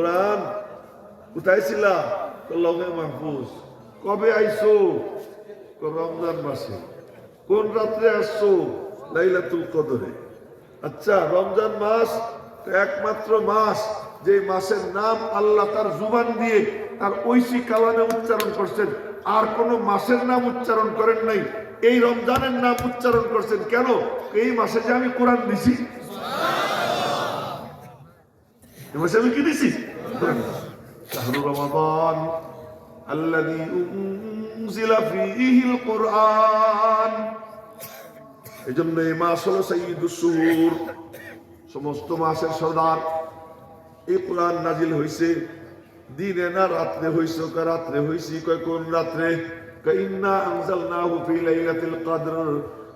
কোরআন কোথায় ছিলা লগে মাহফুজ। কবে আইসো রমজান মাসে? কোন রাত্রে আসছো? লাইলাতুল কদরে। আচ্ছা রমজান মাস তো একমাত্র মাস, যে মাসের নাম আল্লাহ তার জুবান দিয়ে তার ঐশী কালামে উচ্চারণ করছেন। আর কোন মাসের নাম উচ্চারণ করেন নাই। এই রমজানের নাম উচ্চারণ করছেন কেন? এই মাসে যে আমি কোরআন দিছি। এই মাসে আমি কি দিছি? شهر رمضان الذي أنزل فيه القرآن এই জন্য এই মাস হলো সঈদুসুর সমস্ত মাসের সর্দার এই কোরআন নাজিল হইছে দিনে না রাত্রে হইছে কা রাত্রে হইছি কয় কোন রাত্রে কাইন্না আনজালনাহু ফি লাইলাতুল কদর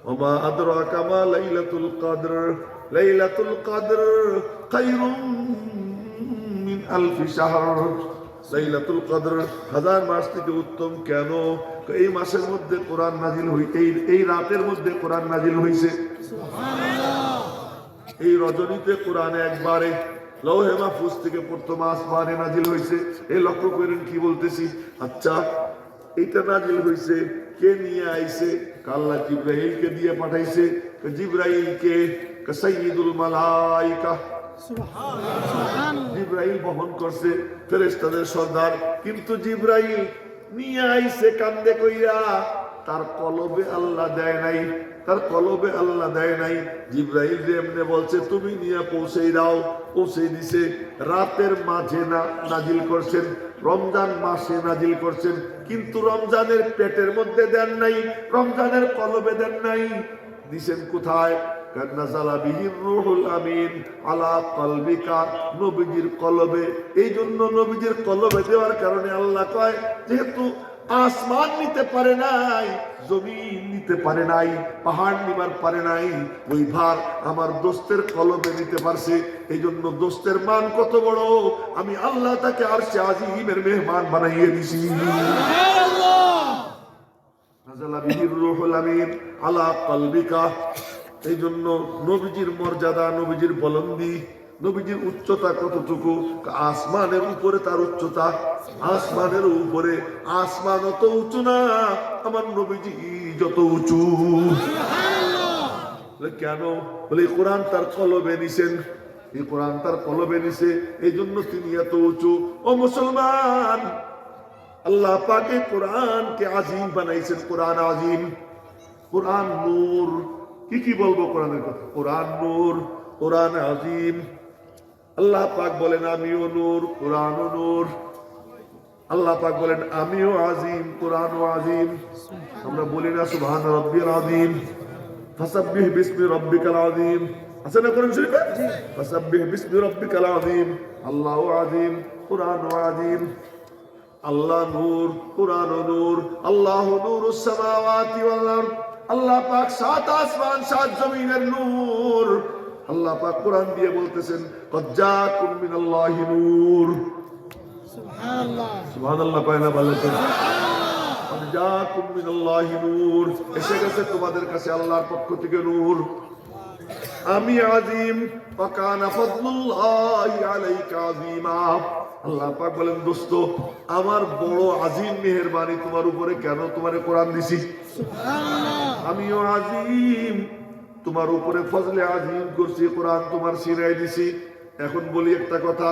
ওমা আদরাকা মা লাইলাতুল কদর লাইলাতুল কদর খায়রুম মিন আলফি শাহর লাইলাতুল কদর হাজার মাস থেকে উত্তম কেন? এই মাসের মধ্যে কোরআন নাজিল হই এই এই রাতের মধ্যে কোরআন নাজিল হইছে। এই রজনীতে কোরআনে একবারে লৌহে মাহফুজ থেকে প্রথম আসমানে নাজিল হয়েছে এই লক্ষ্য করেন কি বলতেছি? আচ্ছা এইটা নাজিল হয়েছে কে নিয়ে আইছে? কাল্লা জিব্রাহিলকে দিয়ে পাঠাইছে। জিব্রাহিলকে সঈদুল মালাইকা। জিব্রাইল বহন করছে ফেরেশতাদের সর্দার। কিন্তু জিব্রাইল নিয়ে আইছে কান্দে কইরা। তার কলবে আল্লাহ দেয় নাই, তার কলবে আল্লাহ দেয় নাই। জিব্রাইল যে এমনি বলছে, তুমি নিয়ে পৌঁছে দাও। পৌঁছে দিছে। রাতের মাঝে না নাজিল করছেন, রমজান মাসে নাজিল করছেন। কিন্তু রমজানের পেটের মধ্যে দেন নাই, রমজানের কলবে দেন নাই। দিছেন কোথায়? নাজালা বিহির রুহুল আমিন আলা কলবিকা নবীজির কলবে। এই জন্য নবীজির কলবে দেওয়ার কারণে আল্লাহ কয় যেহেতু আসমান নিতে পারে নাই জমিন নিতে পারে নাই পাহাড় নিবার পারে নাই ওই ভার আমার দোস্তের কলবে নিতে পারছে। এই জন্য দোস্তের মান কত বড়? আমি আল্লাহ তাকে আর সে আজিমের মেহমান বানাইয়ে দিছি। আলা কলবিকা এই জন্য নবীজির মর্যাদা, নবীজির বলন্দি, নবীজির উচ্চতা কতটুকু? আসমানের উপরে তার উচ্চতা, আসমানের উপরে আসমান অত উঁচু না, আমার নবীজি যত উঁচু। কেন? বলে কোরআন তার কলবে নিছেন। এই কোরআন তার কলবে নিছে, এই জন্য তিনি এত উঁচু। ও মুসলমান, আল্লাহ পাকে কোরআনকে আজিম বানাইছেন, কোরআন আজিম। কোরআন নূর কি কি বলব কোরআনের কথা? কোরআন নূর, কোরআন আজিম। আল্লাহ পাক বলেন, আমিও নূর কোরআন নূর। আল্লাহ পাক বলেন, আমিও আজিম কোরআন আজিম। আমরা বলি না, সুবহান রব্বিল আজিম ফাসাব্বিহ বিসমি রব্বিকাল আজিম আছে না কোরআন শরীফে? ফাসাব্বিহ বিসমি রব্বিকাল আজিম আল্লাহু আজিম কোরআন আজিম। আল্লাহ নূর কোরআন নূর। আল্লাহ নূরুস সামাওয়াতি ওয়াল আরদ। আল্লাহ পাক সাত আসমান সাত জমিনের নূর। আল্লাহ পাক কোরআন দিয়ে বলতেছেন কজ্জাকুম মিনাল্লাহি নূর। সুবহানাল্লাহ। কয় না বলতেন কজ্জাকুম মিনাল্লাহি নূর। এসে গেছে তোমাদের কাছে আল্লাহর পক্ষ থেকে নূর। আমি আজিম ওয়াকানা ফাদলুল্লাহি আলাইকা আযীমা আল্লাহ পাক বলেন দোস্ত আমার বড় আজিম মেহেরবানি তোমার উপরে কেন তোমারে কোরআন দিছি? আমিও আজিম। তোমার উপরে ফজলে আজিম করছি কোরআন তোমার সিরাই দিছি। এখন বলি একটা কথা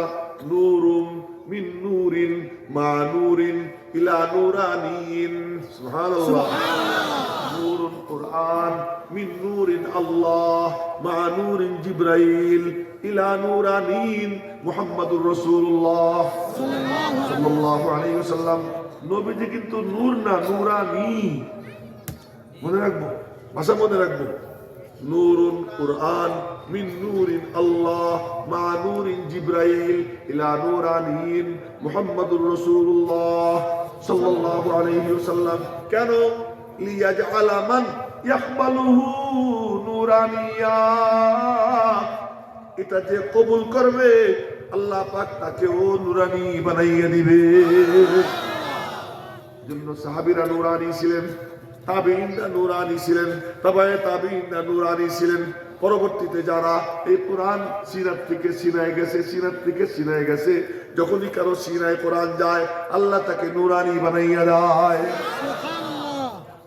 নূরুম মিন নূরিন মা নূরিন ইলা নূরানিন। সুবহানাল্লাহ। নূরুন কোরআন মিন নূরিন আল্লাহ মা নূরিন জিবরাইল ইলা নূরানিন মুহাম্মাদুর রাসূলুল্লাহ। সাল্লাল্লাহু আলাইহি ওয়াসাল্লাম। নবীজি কিন্তু নূর না নূরানি। মনে রাখব? ভাষা মনে রাখব? নুরুন কুরআন মিন নূরিন আল্লাহ মা নূরিন জিব্রাইল ইলা নূরানিন মুহাম্মাদুর রাসূলুল্লাহ সাল্লাল্লাহু আলাইহি ওয়াসাল্লাম। কেন? লিয়াজআলা মান ইয়াকবালুহু নূরানিয়া। এটা যে কবুল করবে, আল্লাহ পাক তাকেও নুরানি বানাইয়া দিবে। জন্য সাহাবিরা নুরানি ছিলেন। তাবিনরা নুরানি ছিলেন তবে তাবিনরা নুরানি ছিলেন। পরবর্তীতে যারা এই কোরআন সিনার থেকে সিনায় গেছে সিনার থেকে সিনায় গেছে যখনই কারও সিনায় কোরআন যায় আল্লাহ তাকে নুরানি বানাইয়া দেয়।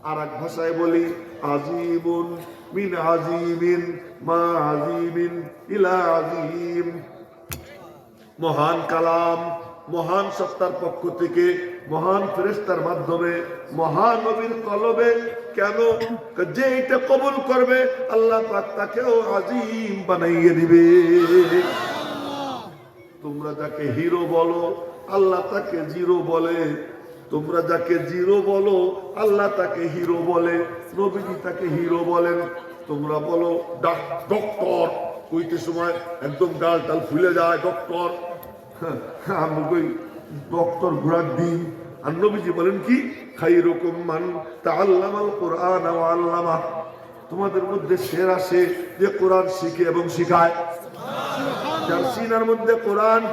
আর এক ভাষায় বলি আজিবুন মিন আজিমিন মা আজিমিন ইলা আজিম। মহান কালাম মহান সত্তার পক্ষ থেকে, মহান ফেরেস্তার মাধ্যমে মহানবীর কলবে কেন যে এটা কবুল করবে, আল্লাহ তাকেও আজিম বানাইয়ে দিবে। তোমরা যাকে হিরো বলো, আল্লাহ তাকে জিরো বলে। তোমরা যাকে জিরো বলো, আল্লাহ তাকে হিরো বলে। নবীজি তাকে হিরো বলেন। তোমরা বলো, ডাক- ডক্টর। কইতে সময় একদম ডাল টাল ফুলে যায়, ডক্টর। হ্যাঁ, আমি কই ডক্টর ঘোরার দিন আর নবীজি বলেন কি? খাই রকম মান তা আল্লামাল কোরআন আল্লামা তোমাদের মধ্যে সেরা সে যে কোরআন শিখে এবং শিখায়। যার সিনার মধ্যে কোরআন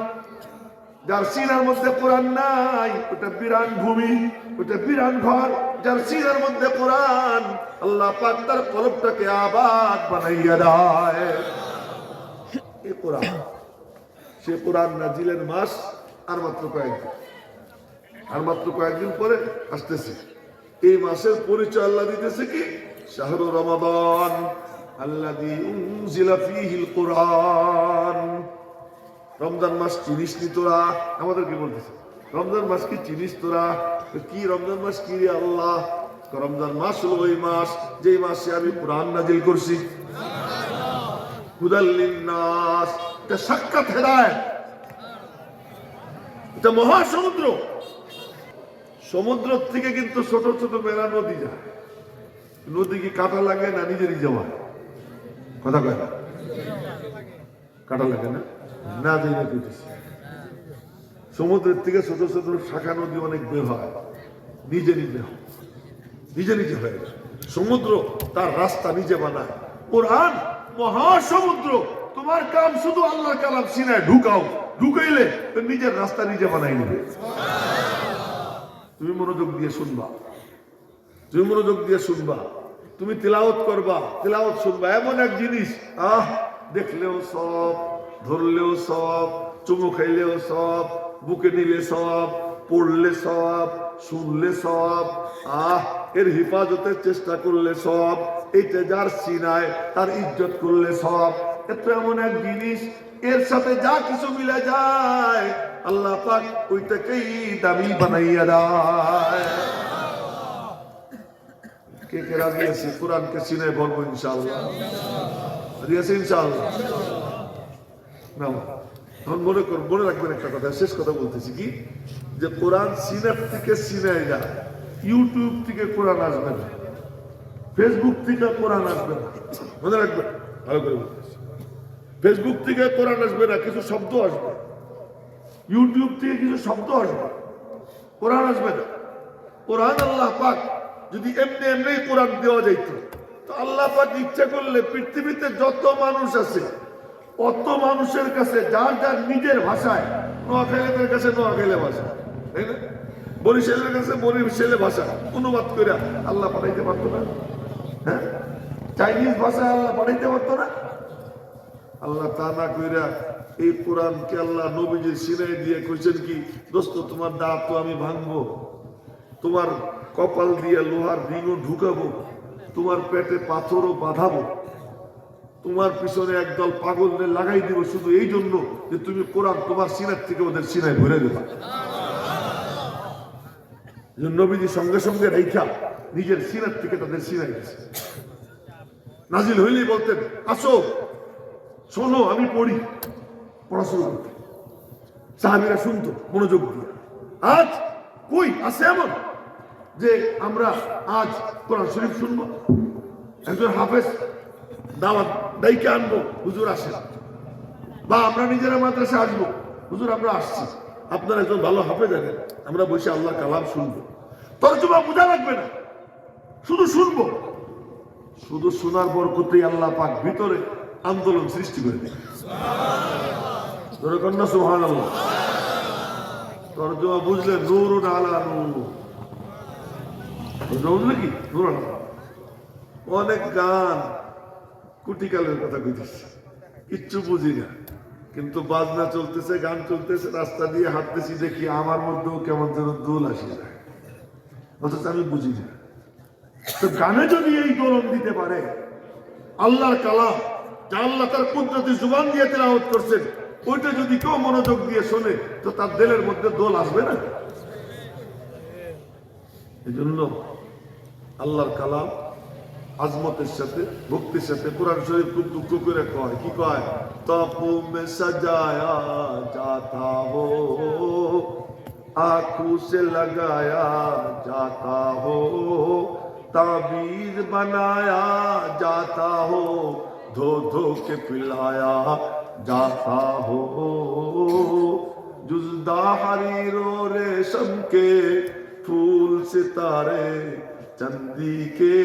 যার সিনার মধ্যে কোরআন নাই ওটা বিরান ভূমি ওটা বিরান ঘর। যার সিনার মধ্যে কোরআন আল্লাহ পাক তার কলবটাকে আবাদ বানাইয়া দেয়। এ কোরআন। সে কোরআন নাজিলের মাস আর মাত্র কয়েকদিন। আর মাত্র কয়েকদিন পরে আসতেছে। এই মাসের পরিচয় আল্লাহ দিতেছে কি? শাহরু রমাদান ফীহিল কোরআন। রমজান মাস চিনিস নি তোরা? আমাদের কি বলতেছে? রমজান মাস কি চিনিস তোরা? কি রমজান মাস কি রে আল্লাহ? রমজান মাস হলো ওই মাস, যেই মাসে আমি কোরআন নাজিল করছি। হুদাল্লিন নাস এটা সাক্ষাৎ হেদায় এটা মহাসমুদ্র। সমুদ্র থেকে কিন্তু ছোট ছোট মেলা নদী যায়। নদী কি কাটা লাগে না নিজেরই যাওয়া কথা কয় কাটা লাগে না? না যাই না সমুদ্রের থেকে ছোট ছোট শাখা নদী অনেক বের হয়। নিজে নিজে। নিজে নিজে হয়ে সমুদ্র তার রাস্তা নিজে বানায়। কোরআন মহাসমুদ্র। তোমার কাম শুধু আল্লাহর কালাম, সিনায় ঢুকাও। ঢুকাইলে নিজের রাস্তা নিজে বানাই নেবে। তুমি মনোযোগ দিয়ে শুনবা। তুমি মনোযোগ দিয়ে শুনবা। তুমি তিলাওত করবা তিলাওত শুনবা। এমন এক জিনিস, আহ, দেখলেও সব, ধরলেও সব, চুমু খাইলেও সব, বুকে নিলে সব, পড়লে সব, শুনলে সব, আহ, এর হেফাজতের চেষ্টা করলে সব, এইটা যার সিনায়, তার ইজ্জত করলে সব এত এমন এক জিনিস, এর সাথে যা কিছু মিলে যায়, আল্লাহ পাক ওইটাকেই দামি বানাইয়া দেয়। কে কে রাজি আছে? কোরআনকে সিনায় বলব ইনশাআল্লাহ। রাজি আছে ইনশাআল্লাহ? না এখন মনে কর, মনে রাখবেন একটা কথা, শেষ কথা বলতেছি কি? যে কোরআন সিনার থেকে সিনায় যায় ইউটিউব থেকে কোরআন আসবে না, ফেসবুক থেকে কোরআন আসবে না। মনে রাখবেন? ভালো করে ফেসবুক থেকে কোরআন আসবে না, কিছু শব্দ আসবে। ইউটিউব থেকে কিছু শব্দ আসবে। কোরআন আসবে না। কোরআন আল্লাহ পাক যদি এমনি এমনি কোরআন দেওয়া যাইত, তো আল্লাহ পাক ইচ্ছা করলে পৃথিবীতে যত মানুষ আছে, অত মানুষের কাছে যার যার নিজের ভাষায়, নোয়াখালীদের কাছে নোয়াখালী ভাষা, তাই না? বরিশালের কাছে বরিশালে ভাষা, অনুবাদ করে আল্লাহ পাঠাইতে পারতো না। হ্যাঁ? চাইনিজ ভাষায় আল্লাহ পাঠাইতে পারতো না। আল্লাহ তা না কইরা, এই কোরআনকে আল্লাহ নবীজির সিনাই দিয়ে কইছেন কি, দোস্ত, তোমার দাঁত তো আমি ভাঙবো, তোমার কপাল দিয়ে লোহার রিংও ঢুকাবো, তোমার পেটে পাথরও বাঁধাবো, তোমার পিছনে একদল পাগলদের লাগাই দিব শুধু এই জন্য যে তুমি কোরআন তোমার সিনার থেকে ওদের সিনায় ভরে দেবা। নবীজি সঙ্গে সঙ্গে রেখা নিজের সিনার থেকে তাদের সিনাই গেছে নাজিল হইলেই বলতেন, আসো শোনো, আমি পড়ি। পড়াশোনা সাহাবিরা শুনতো, মনোযোগ দিয়ে। আজ কই? আছে এমন? যে আমরা আজ কোরআন শরীফ শুনব। একজন হাফেজ দাওয়াত দায়িকে আনব, হুজুর আসেন। বা আমরা নিজেরা মাদ্রাসা আসব। হুজুর, আমরা আসছি। আপনার একজন ভালো হাফেজ আনেন, আমরা বসে আল্লাহ কালাম শুনব। তর্জমা বোঝা লাগবে না। শুধু শুনব। শুধু শোনার বরকতেই আল্লাহ পাক ভিতরে আন্দোলন সৃষ্টি করে দেয়। বুঝলে নূর। কি? অনেক গান কুটিকালের কথা কিচ্ছু বুঝি না। কিন্তু বাজনা চলতেছে, গান চলতেছে, রাস্তা দিয়ে হাঁটতেছি, দেখি আমার মধ্যেও কেমন যেন দোল আসে যায়। অথচ আমি বুঝি না। তো গানে যদি এই দোলন দিতে পারে, আল্লাহর কালাম যা আল্লাহ তার কুদরতি জুবান দিয়ে তেলাওয়াত করছেন ওইটা যদি কেউ মনোযোগ দিয়ে শোনে তো তার দিলের মধ্যে দোল আসবে না এই জন্য আল্লাহর কালাম আজমতের সাথে ভক্তির সাথে কোরআন শরীফ খুব দুঃখ করে কয় কি কয় তপু মে সাজায়া যাতা হো आंखों से लगाया जाता हो ताबीज बनाया जाता हो धो धो के पिलाया जाता हो जुजदा हरीरो रेशम के फूल सितारे चंदी के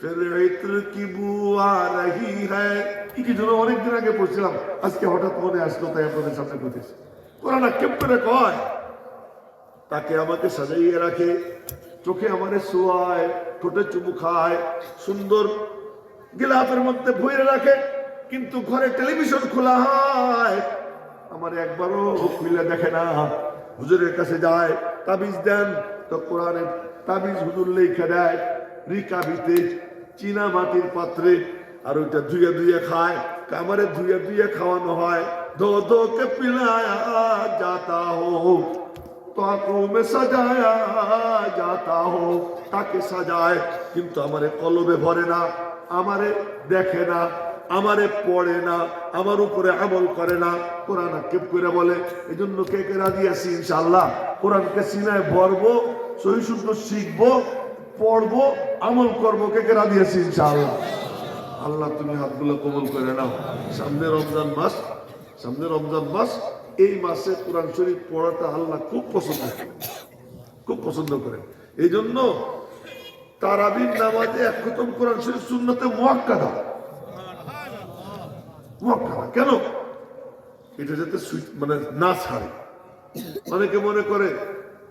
फिर इत्र की बू आ रही है কি কি জন্য অনেকদিন আগে পড়ছিলাম আজকে হঠাৎ মনে আসলো তাই আপনাদের সামনে বলতেছি কোরআন কেপ করে কয় তাকে আমাকে সাজাইয়ে রাখে চোখে আমারে শোয়ায় ঠোঁটে চুমু খায় সুন্দর গিলাফের মধ্যে ভুয়ে রাখে, কিন্তু ঘরে টেলিভিশন খোলা হয়। আমার একবারও খুলে দেখে না। হুজুরের কাছে যায়, তাবিজ দেন, তো কোরআনে তাবিজ হুজুর লেখে দেয়, রিকাবিতে চীনা মাটির পাত্রে, আর ওইটা ধুয়ে ধুয়ে খায়। কামারে ধুয়ে ধুয়ে খাওয়ানো হয় দো দো কে পিলায়া যাতা হো, তাকু সাজায়া যাতা হো, তাকে সাজায়, কিন্তু আমারে কলবে ভরে না। আমারে দেখে না, আমারে পড়ে না, আমার উপরে আমল করে না। কোরআন আক্ষেপ করে বলে এই জন্য কে কে রাজি আছি ইনশাল্লাহ কোরআনকে সিনায় ভরবো, সহি শুদ্ধ শিখব, পড়ব, আমল করব, কে কে রাজি আছি ইনশাল্লাহ আল্লাহ, তুমি হাতগুলো কবল করে নাও। সামনে রমজান মাস, সামনে রমজান মাস, এই মাসে কোরআন শরীফ পড়াটা আল্লাহ খুব পছন্দ করে। খুব পছন্দ করে। এই জন্য তারাবির নামাজে এক খতম কোরআন শরীফ শূন্যতে মোয়াক্কাদা। মোয়াক্কাদা। কেন? এটা যাতে মানে না ছাড়ে। অনেকে মনে করে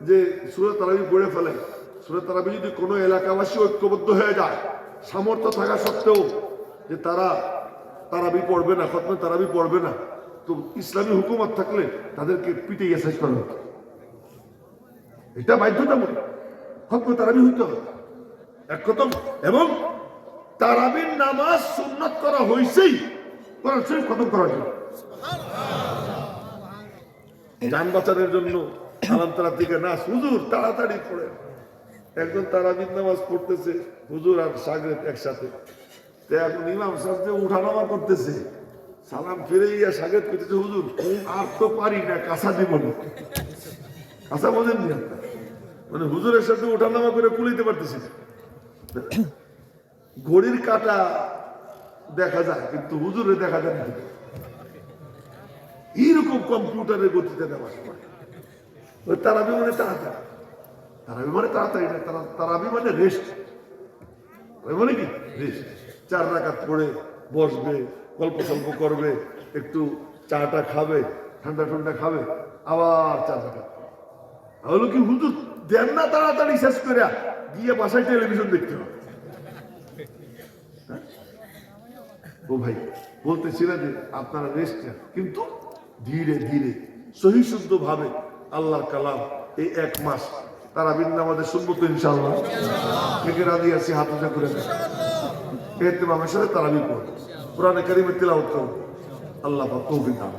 যে সুরে তারাবি পড়ে ফেলে। সুরে তারাবি যদি কোনো এলাকাবাসী ঐক্যবদ্ধ হয়ে যায়, সামর্থ্য থাকা সত্ত্বেও যে তারা তারাবি পড়বে না, খতমে তারাবি পড়বে না, তো ইসলামী হুকুমত থাকলে তাদেরকে শেষ করা হতো। এটা বাধ্যতামূলক। খতমে তারাবি হইতে হবে। এক এবং তারাবির নামাজ সুন্নত করা হয়েছেই কোরআন শরীফ খতম করার জন্য যান বাঁচানোর জন্য আলামতলা থেকে না হুজুর তাড়াতাড়ি পড়ে একজন তারাবির নামাজ পড়তেছে হুজুর আর সাগরেত একসাথে। তো এখন ইমাম সাহেব যে উঠানামা করতেছে সালাম ফিরে গিয়ে সাগরেত করতেছে হুজুর আর তো পারি না কাঁচা দিব না কাঁচা আপনার? মানে হুজুরের সাথে উঠানামা করে কুলিতে পারতেছি না। ঘড়ির কাটা দেখা যায়, কিন্তু হুজুরে দেখা যায় না। এইরকম কম্পিউটারের গতিতে নেওয়া সময়। ওই তারাবি মানে তাড়াতাড়ি। তারাবি মানে তাড়াতাড়ি না, তারা তারাবি মানে রেস্ট মানে কি? রেস্ট চার রাকাত পড়ে, বসবে, গল্প সল্প করবে, একটু চাটা খাবে, ঠান্ডা ঠান্ডা খাবে, আবার চার রাকাত হলো কি হুজুর দেন না তাড়াতাড়ি শেষ করে গিয়ে বাসায় টেলিভিশন দেখতে হবে। ও ভাই বলতেছি না যে আপনারা রেস্ট কিন্তু ধীরে ধীরে, সহি শুদ্ধ ভাবে আল্লাহর কালাম এই এক মাস তারা বিন্দু আমাদের শুনব তো ইনশাল্লাহ থেকে রাজি আছি, হাত উঁচা করে দেয় এহতেমামের সাথে তারা বিপদ কোরআনে কারিমের তেলাওয়াত করব আল্লাহ তৌফিক দান।